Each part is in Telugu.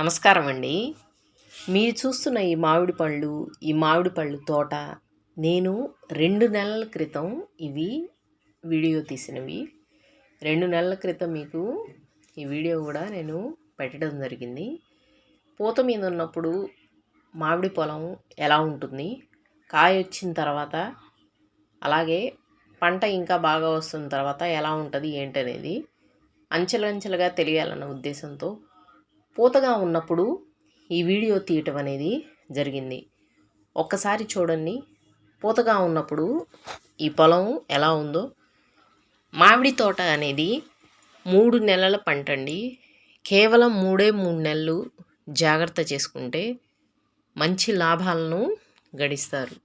నమస్కారం అండి మీరు చూస్తున్న ఈ మామిడి పళ్ళు ఈ మామిడి పళ్ళు తోట నేను రెండు నెలల క్రితం ఇవి వీడియో తీసినవి. రెండు నెలల క్రితం మీకు ఈ వీడియో కూడా నేను పెట్టడం జరిగింది. పూత మీద ఉన్నప్పుడు మామిడి పొలం ఎలా ఉంటుంది? కాయ వచ్చిన తర్వాత అలాగే పంట ఇంకా బాగా వస్తున్న తర్వాత ఎలా ఉంటుంది ఏంటనేది అంచెలంచెలుగా తెలియాలన్న ఉద్దేశంతో పూతగా ఉన్నప్పుడు ఈ వీడియో తీయటం అనేది జరిగింది. ఒక్కసారి చూడండి. పూతగా ఉన్నప్పుడు ఈ పొలం ఎలా ఉందో. మామిడి తోట అనేది మూడు నెలల పంట అండి కేవలం మూడే మూడు నెలలు జాగ్రత్త చేసుకుంటే మంచి లాభాలను గడిస్తారు.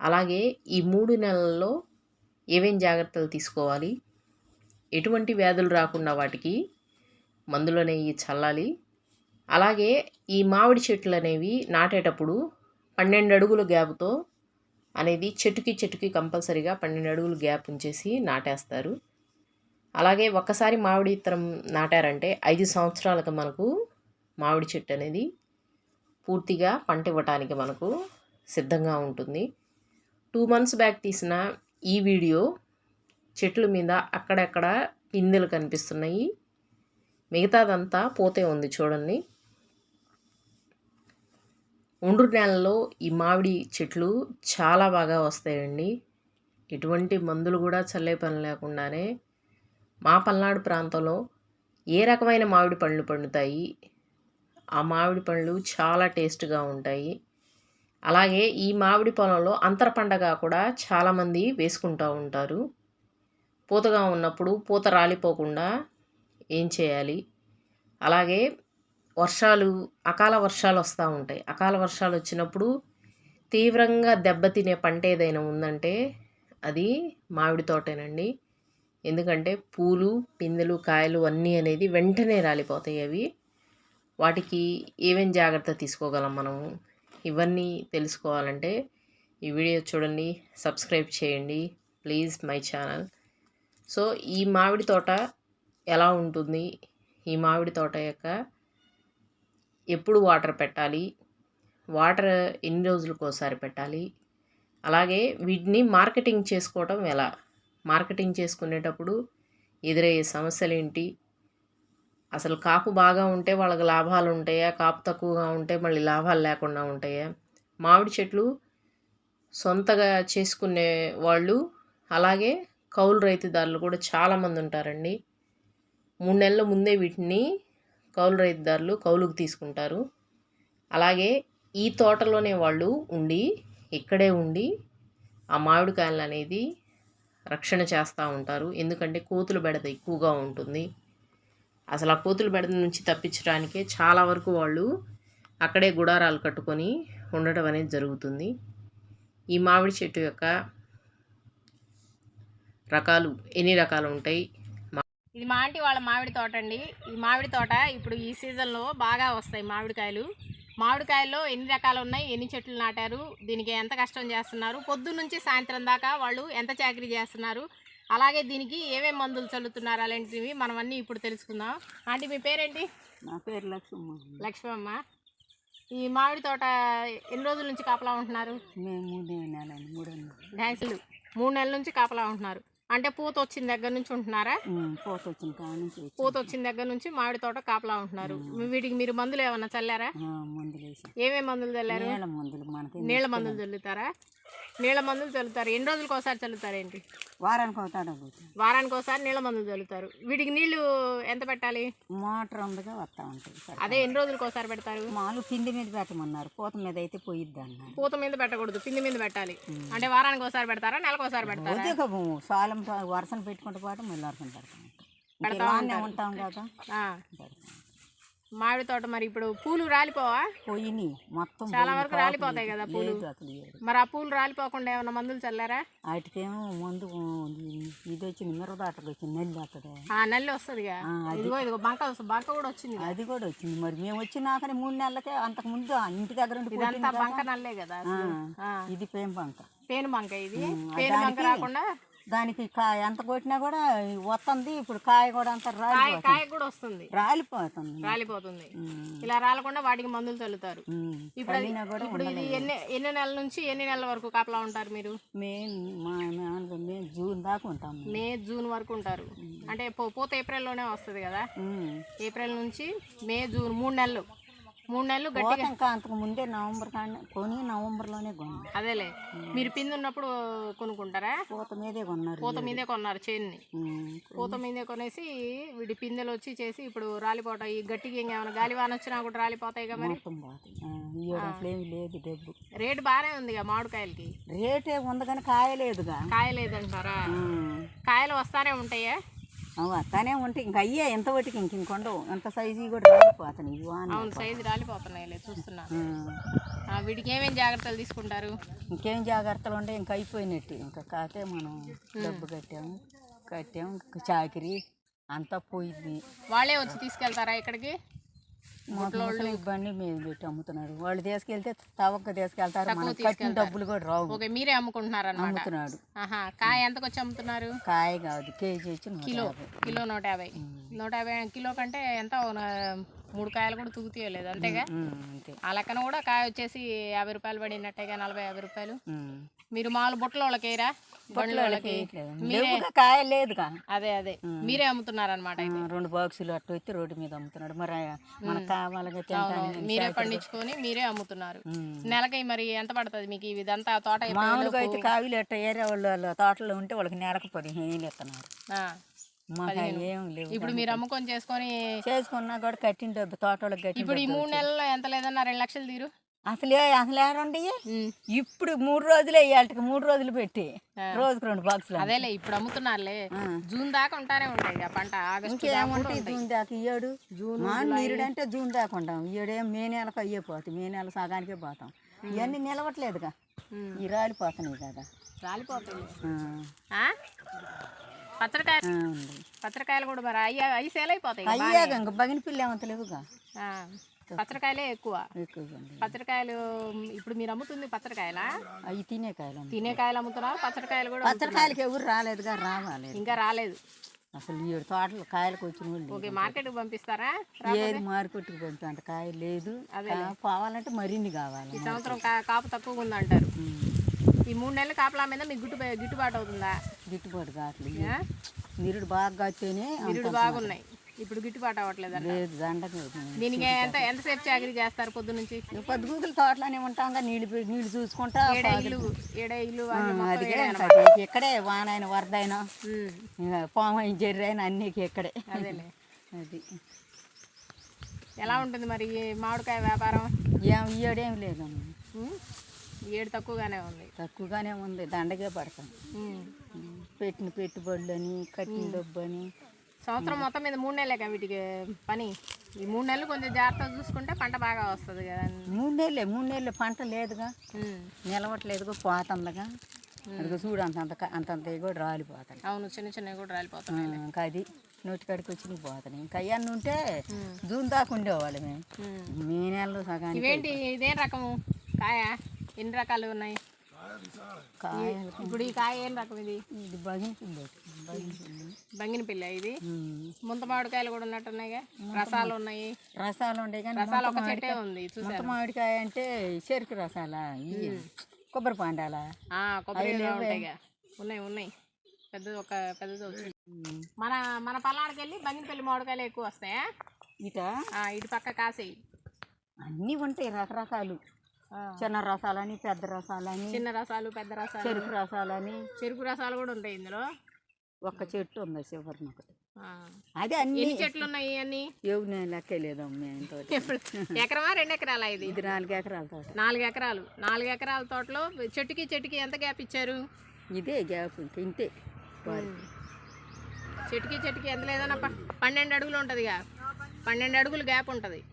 అలాగే ఈ మూడు నెలల్లో ఏమేం జాగ్రత్తలు తీసుకోవాలి? ఎటువంటి వ్యాధులు రాకుండా వాటికి మందులు అనేవి చల్లాలి. అలాగే ఈ మామిడి చెట్లు అనేవి నాటేటప్పుడు పన్నెండు అడుగుల గ్యాప్తో అనేది చెట్టుకి చెట్టుకి కంపల్సరీగా పన్నెండు అడుగులు గ్యాప్ ఉంచేసి నాటేస్తారు. అలాగే ఒక్కసారి మామిడి ఇత్తనం నాటారంటే ఐదు సంవత్సరాలకు మనకు మామిడి చెట్టు అనేది పూర్తిగా పంట ఇవ్వటానికి మనకు సిద్ధంగా ఉంటుంది. టూ మంత్స్ బ్యాక్ తీసిన ఈ వీడియో చెట్ల మీద అక్కడక్కడ పిందెలు కనిపిస్తున్నాయి. మిగతాదంతా పోతే ఉంది చూడండి. ఒండ్రు నేలలో ఈ మామిడి చెట్లు చాలా బాగా వస్తాయండి. ఎటువంటి మందులు కూడా చల్లే పని లేకుండానే మా పల్నాడు ప్రాంతంలో ఏ రకమైన మామిడి పండ్లు పండుతాయి? ఆ మామిడి పండ్లు చాలా టేస్ట్గా ఉంటాయి. అలాగే ఈ మామిడి పొలంలో అంతర పండగ కూడా చాలామంది వేసుకుంటూ ఉంటారు. పూతగా ఉన్నప్పుడు పూత రాలిపోకుండా ఏం చేయాలి? అలాగే వర్షాలు అకాల వర్షాలు వస్తూ ఉంటాయి. అకాల వర్షాలు వచ్చినప్పుడు తీవ్రంగా దెబ్బతినే పంట ఏదైనా ఉందంటే అది మామిడి తోటేనండి. ఎందుకంటే పూలు పిందెలు కాయలు అన్నీ అనేది వెంటనే రాలిపోతాయి అవి. వాటికి ఏమేం జాగ్రత్త తీసుకోగలం మనము? ఇవన్నీ తెలుసుకోవాలంటే ఈ వీడియో చూడండి సబ్స్క్రైబ్ చేయండి ప్లీజ్ మై ఛానల్. సో ఈ మామిడి తోట ఎలా ఉంటుంది? ఈ మామిడి తోట యొక్క ఎప్పుడు వాటర్ పెట్టాలి? వాటర్ ఎన్ని రోజులకు ఒకసారి పెట్టాలి? అలాగే వీటిని మార్కెటింగ్ చేసుకోవటం ఎలా? మార్కెటింగ్ చేసుకునేటప్పుడు ఎదురయ్యే సమస్యలు ఏంటి? అసలు కాపు బాగా ఉంటే వాళ్ళకి లాభాలు ఉంటాయా? కాపు తక్కువగా ఉంటే మళ్ళీ లాభాలు లేకుండా ఉంటాయా? మామిడి చెట్లు సొంతగా చేసుకునే వాళ్ళు అలాగే కౌలు రైతుదారులు కూడా చాలామంది ఉంటారండి. మూడు నెలల ముందే వీటిని కౌలు రైతుదారులు కౌలుకు తీసుకుంటారు. అలాగే ఈ తోటలోనే వాళ్ళు ఉండి ఇక్కడే ఉండి ఆ మామిడికాయలు అనేది రక్షణ చేస్తూ ఉంటారు. ఎందుకంటే కోతులు బెడద ఎక్కువగా ఉంటుంది. అసలు ఆ కోతులు బెడద నుంచి తప్పించడానికే చాలా వరకు వాళ్ళు అక్కడే గుడారాలు కట్టుకొని ఉండటం అనేది జరుగుతుంది. ఈ మామిడి చెట్టు యొక్క రకాలు ఎన్ని రకాలు ఉంటాయి? ఇది మా ఆంటీ వాళ్ళ మామిడి తోట అండి. ఈ మామిడి తోట ఇప్పుడు ఈ సీజన్లో బాగా వస్తాయి మామిడికాయలు. మామిడికాయల్లో ఎన్ని రకాలు ఉన్నాయి ఎన్ని చెట్లు నాటారు దీనికి ఎంత కష్టం చేస్తున్నారు పొద్దున్న నుంచి సాయంత్రం దాకా వాళ్ళు ఎంత చాకరీ చేస్తున్నారు అలాగే దీనికి ఏమేమి మందులు చల్లుతున్నారు అలాంటివి మనం అన్నీ ఇప్పుడు తెలుసుకుందాం. ఆంటీ మీ పేరేంటి? నా పేరు లక్ష్మమ్మ. లక్ష్మమ్మ. ఈ మామిడి తోట ఎన్ని రోజుల నుంచి కాపలా ఉంటున్నారు? మేము మూడు నెలలు మూడు నెలలు. డ్యాన్సులు. మూడు నెలల నుంచి కాపలా ఉంటున్నారు. అంటే పూత వచ్చిన దగ్గర నుంచి ఉంటున్నారా? పోత వచ్చిన నుంచి పూత వచ్చిన దగ్గర నుంచి మామిడి తోట కాపలా ఉంటున్నారు. వీటికి మీరు మందులు ఏమన్నా చల్లారా? మందులు ఏమేమి మందులు చల్లారు? నీళ్ళ మందులు చల్లుతారా? నీళ్ళ మందులు చల్లుతారు. ఎన్ని రోజులకు ఒకసారి చల్లుతారు ఏంటి వారానికి అవుతాడు వారానికి ఒకసారి నీళ్ళ మందులు చల్లుతారు. వీటికి నీళ్ళు ఎంత పెట్టాలి? మోటార్ ఉందిగా వస్తూ ఉంటుంది. అదే ఎన్ని రోజులకు ఒకసారి పెడతారు? మామూలు పిండి మీద పెట్టమన్నారు. పూత మీద అయితే పోయిద్ది అన్నారు. పూత మీద పెట్టకూడదు. పిండి మీద పెట్టాలి. అంటే వారానికి ఒకసారి పెడతారా? నెలకు ఒకసారి పెడతారా? సాలం వరుసను పెట్టుకుంటూ పాటు మళ్ళీ పెడతాం. ఇలానే ఉంటాం కదా. పెడతాం. మామిడి తోట మరి ఇప్పుడు పూలు రాలిపోవా? పోయినాయి మొత్తం చాలా వరకు రాలిపోతాయి కదా పూలు. మరి ఆ పూలు రాలిపోకుండా ఏమన్నా మందులు చల్లారా? వాటికేమో ముందు ఇది వచ్చింది మిరదాటకు వచ్చింది నెల్లి అక్కడ ఆ నల్లి వస్తుందిగా? ఇదిగో ఇదిగో బంక వస్తుంది బంక కూడా వచ్చింది అది కూడా వచ్చింది. మరి మేము వచ్చినాకనే మూడు నెలలకే అంతకు ముందు ఇంటి దగ్గర ఇదంతా బంక నల్లే కదా ఇది పేం పంక పేను బంక ఇది. పేను బంక రాకుండా దానికి కాయ ఎంత కొట్టినా కూడా వస్తుంది ఇప్పుడు కాయ కూడా అంత కాయ రాలిపోతుంది. కాయ కూడా వస్తుంది. రాలిపోతుంది. రాలిపోతుంది. ఇలా రాలకుండా వాటికి మందులు చల్లుతారు. ఇప్పుడు ఇప్పుడు ఇది ఎన్ని ఎన్ని నెలల నుంచి ఎన్ని నెలల వరకు కాపలా ఉంటారు మీరు? మా మేము జూన్ దాకా ఉంటాం. మే జూన్ వరకు ఉంటారు. అంటే పోత ఏప్రిల్లోనే వస్తుంది కదా. ఏప్రిల్ నుంచి మే జూన్ మూడు నెలలు. మూడు నెలలు గట్టిగా ఇంకా అంతకు ముందే నవంబర్ కానీ కొని నవంబర్లోనే కొన్నాం. అదేలే. మీరు పిండి ఉన్నప్పుడు కొనుక్కుంటారా? పూత మీదే కొన్నారు పూత మీదే కొన్నారు చేన్ని. పూత మీదే కొనేసి వీడి పిందెలు వచ్చి చేసి ఇప్పుడు రాలిపోతాయి. గట్టిగా ఇంకేమైనా గాలివాన వచ్చినా కూడా రాలిపోతాయి కదా మరి. లేదు డబ్బు. రేటు బాగానే ఉందిగా మామిడికాయలకి. రేటే ఉంది కానీ కాయలేదుగా. కాయ లేదంటారా ఉమ్. కాయలు వస్తానే ఉంటాయా? అట్లానే ఉంటాయి ఇంకా అయ్యే ఎంత వాటికి ఇంక ఇంకొండవు ఎంత సైజు కూడా వాన అవును సైజు రాలిపోతున్నాయి చూస్తున్నా ఉమ్. ఆ, వీటికి ఏమేమి జాగ్రత్తలు తీసుకుంటారు? ఇంకేం జాగ్రత్తలు ఉండే ఇంకా అయిపోయినట్టు. ఇంకా కాతే మనం డబ్బు కట్టాము కట్టాము చాకిరి అంతా పోయింది వాళ్ళే వచ్చి తీసుకెళ్తారా ఇక్కడికి? ముసలి బండి మేము పెట్టి అమ్ముతున్నాడు వాళ్ళు తీసుకెళ్తే తవక్క తీసుకెళ్తారు మనకు కట్టిన డబ్బులు కూడా రావు. ఓకే మీరే అమ్ముకుంటున్నారు అమ్ముతున్నాడు. కాయ ఎంతకు వచ్చి అమ్ముతున్నారు? కాయ కాదు కేజీ వచ్చి కిలో. కిలో నూట యాభై. నూట యాభై కిలో కంటే ఎంత మూడు కాయలు కూడా తూగుతీయలేదు అంతేగా? ఆ లెక్కన కూడా కాయ వచ్చేసి యాభై రూపాయలు పడినట్టేగా నలభై యాభై రూపాయలు. మీరు మామూలు బుట్టల వాళ్ళకేరా? బండ్ల వాళ్ళకి కాయ లేదుగా. అదే అదే. మీరే అమ్ముతున్నారనమాట రెండు బాక్సులు అట్టు వచ్చి రోడ్డు మీద అమ్ముతున్నాడు. మరి మనకు మీరే పండించుకొని మీరే అమ్ముతున్నారు. నెలకి మరి ఎంత పడుతుంది మీకు ఇదంతా తోట మామూలుగా అయితే కావిలు ఎట్ట ఏరియా వాళ్ళు తోటలో ఉంటే వాళ్ళకి నెలకు పదిహేను ఇస్తున్నారు ఆ. మాకు అవి ఏం లేవు ఇప్పుడు మీరు అమ్ముకొని చేసుకొని చేసుకున్నా కూడా కట్టిన డబ్బు తోట వాళ్ళకి కట్టిన ఇప్పుడు ఈ మూడు నెలల్లో ఎంత లేదన్నా రెండు లక్షలు తీరు. అసలే అసలు ఏరండి ఉమ్. ఇప్పుడు మూడు రోజులే ఇవాళకి మూడు రోజులు పెట్టి రోజుకి రెండు బాక్సులు అదేలే ఇప్పుడు అమ్ముతున్నారులే. జూన్ దాకా ఉంటానే ఉంటాయి ఇక పంట ఇంకేముంటాయి. జూన్ దాకా ఇయ్యాడు? మా నీరుడు అంటే జూన్ దాకా ఉంటాం. ఇయ్యడేం మే నెలకు అయ్యే పోతాయి. మే నెల సగానికే పోతాం. ఇవన్నీ నిలవట్లేదుగా. ఈ రాలిపోతున్నాయి కదా. రాలిపోతాయి ఆ, ఆ? పచ్చడికాయ. పచ్చడికాయలు కూడా మరి అయ్యి అవి సేల్ అయిపోతాయి. అయ్యాక ఇంక బగిన పిల్ల ఏమంత లేవుగా ఆ. పచ్చడికాయలే ఎక్కువ. పచ్చడికాయలు ఇప్పుడు మీరు అమ్ముతుంది పచ్చడికాయలా అవి తినే కాయలు అమ్మ. తినే కాయలు అమ్ముతున్నారు పచ్చడికాయలు కూడా పచ్చడికాయలకి ఎవరు రాలేదుగా రావాలి. ఇంకా రాలేదు. అసలు ఈ తోటలు కాయలకు వచ్చిన వాళ్ళు ఓకే మార్కెట్కి పంపిస్తారా? ఏది మారుకొట్టుకు పంపి అంత కాయ లేదు. కా- కావాలంటే మరిన్ని కావాలి. ఈ సంవత్సరం కాపు తక్కువగా ఉందంటారు. ఈ మూడు నెలల కాపలా మీద మీకు గిట్టు గిట్టుబాటు అవుతుందా? గిట్టుబాటు కావట్లేదు? నిరుడు బాగా కత్తేనే నిరుడు బాగున్నాయి. ఇప్పుడు గిట్టుబాటు అవ్వట్లేదు లేదు దండకు దీనికి ఎంత ఎంతసేపు చాకరీ చేస్తారు పొద్దు నుంచి? పొద్దుగూకులు తోటలోనే ఉంటాంగా నీళ్ళు నీళ్ళు చూసుకుంటా ఏడ ఇల్లు ఏడ ఇల్లు ఆ, అన్ని మొత్తం అదిగే ఏడే ఇంకా అన్నమాట. అది ఇక్కడే వానైన వరదైనా పామైన జర్రి అయినా అన్నీ ఇక్కడే అదేలే. అది. ఎలా ఉంటుంది మరి మామిడికాయ వ్యాపారం? ఏం ఇయ్యడేం లేదమ్మా. ఏడు తక్కువగానే ఉంది. తక్కువగానే ఉంది. దండగే పడతాం. పెట్టిన పెట్టుబడులు అని కట్టిన డబ్బు అని సంవత్సరం మొత్తం మీద మూడు నెలలే కదా వీటికి పని? ఈ మూడు నెలలు కొంచెం జాగ్రత్తగా చూసుకుంటే పంట బాగా వస్తుంది కదా. మూడు నెలలే మూడు నెలలు పంట లేదుగా. నిలవట్లేదుగా పోతుందగా. అదిగో చూడు అంత అంత అంతంత కూడా రాలిపోతాయి. అవును చిన్న చిన్నవి కూడా రాలిపోతున్నాయి ఆ, ఇంకా అది నోటికాడికి వచ్చి పోతున్నాయి. ఇంకా అవన్నీ ఉంటే జూన్ దాకా ఉండేవాళ్ళు మేము. మే నెలలో సగానికి ఇవేంటి ఇదేం రకము? కాయ? ఎన్ని రకాలు ఉన్నాయి? ఇప్పుడు ఈ కాయ ఏం రకం ఇది? బంగిన పిల్ల ఇది. ముంత మామిడికాయలు కూడా ఉన్నట్టున్నాయిగా రసాలు ఉన్నాయి. రసాలు ఉండే కానీ రసాలు ఒక చెట్టే ఉంది ముంత మామిడికాయ అంటే చెరుకు రసాలా కొబ్బరి పాండాలా. కొబ్బరి ఉంటాయిగా. ఉన్నాయి ఉన్నాయి. పెద్దది ఒక పెద్దది వచ్చింది మన మన పల్నాడుకి వెళ్ళి బంగినపల్లి మామిడికాయలు ఎక్కువ వస్తాయా? ఇట? ఆ, ఇటు పక్క కాసేయి. అన్నీ ఉంటాయి రకరకాలు. చిన్న రసాలని పెద్ద రసాలని చిన్న రసాలు పెద్ద రసాలు. చెరుకు రసాలని. చెరుకు రసాలు కూడా ఉంటాయి ఇందులో. ఒక్క చెట్టు ఉంది శివరం ఒకటి ఆ. అది అన్ని ఎన్ని చెట్లు ఉన్నాయి అన్ని? ఏవు నేను లెక్కలేదమ్మ ఎకరమా రెండు ఎకరాలా ఇది? ఇది నాలుగు ఎకరాల తోట. నాలుగు ఎకరాలు. నాలుగు ఎకరాల తోటలో చెట్టుకి చెట్టుకి ఎంత గ్యాప్ ఇచ్చారు? ఇదే గ్యాప్ ఇంక ఇంతే. చెట్టుకి చెట్టుకి ఎంత లేదన్నా ప- పన్నెండు అడుగులు ఉంటుందిగా. పన్నెండు అడుగులు గ్యాప్ ఉంటుంది.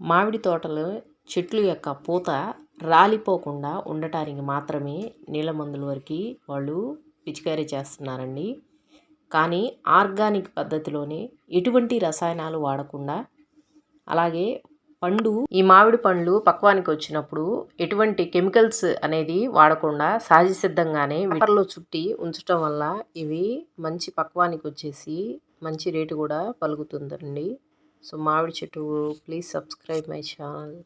మామిడి తోటలో చెట్లు యొక్క పూత రాలిపోకుండా ఉండటానికి మాత్రమే నీళ్ళ మందుల వరకు వాళ్ళు పిచికారీ చేస్తున్నారండి. కానీ ఆర్గానిక్ పద్ధతిలోనే ఎటువంటి రసాయనాలు వాడకుండా అలాగే పండు ఈ మామిడి పండ్లు పక్వానికి వచ్చినప్పుడు ఎటువంటి కెమికల్స్ అనేది వాడకుండా సహజ సిద్ధంగానే పేపర్లో చుట్టి ఉంచటం వల్ల ఇవి మంచి పక్వానికి వచ్చేసి మంచి రేటు కూడా పలుకుతుందండి. సో మామిడి చెట్టు ప్లీజ్ సబ్స్క్రైబ్ మై ఛానల్